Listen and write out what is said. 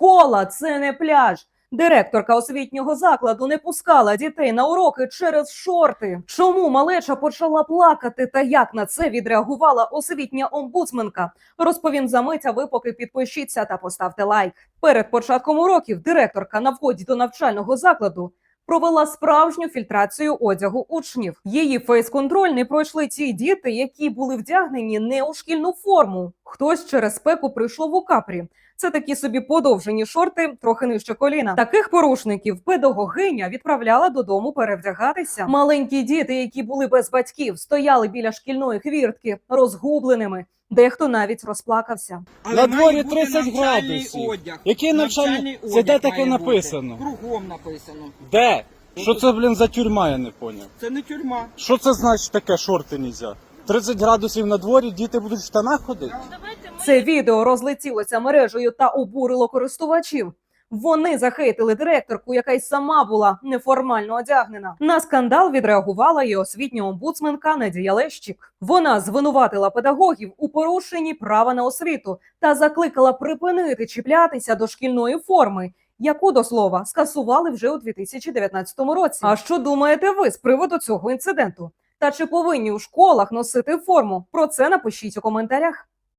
Школа це не пляж. Директорка освітнього закладу не пускала дітей на уроки через шорти. Чому малеча почала плакати та як на це відреагувала освітня омбудсменка? Розповім за мить, ви поки підпишіться та поставте лайк. Перед початком уроків директорка на вході до навчального закладу провела справжню фільтрацію одягу учнів. Її фейс-контроль не пройшли ті діти, які були вдягнені не у шкільну форму. Хтось через спеку прийшов у капрі. Це такі собі подовжені шорти, трохи нижче коліна. Таких порушників педагогиня відправляла додому перевдягатися. Маленькі діти, які були без батьків, стояли біля шкільної хвіртки розгубленими. Дехто навіть розплакався. Але На дворі бути 30 навчальний градусів. Одяг. Який навчальний- Це де таке написано? Кругом написано. Де? Що це, блін, за тюрма, я не поняв. Це не тюрма. Що це значить таке шорти нельзя? 30 градусів на дворі, діти будуть в штанах ходити? Це відео розлетілося мережею та обурило користувачів. Вони захейтили директорку, яка й сама була неформально одягнена. На скандал відреагувала і освітня омбудсменка Надія Лещик. Вона звинуватила педагогів у порушенні права на освіту та закликала припинити чіплятися до шкільної форми, яку до слова скасували вже у 2019 році. А що думаєте ви з приводу цього інциденту? Та чи повинні у школах носити форму? Про це напишіть у коментарях.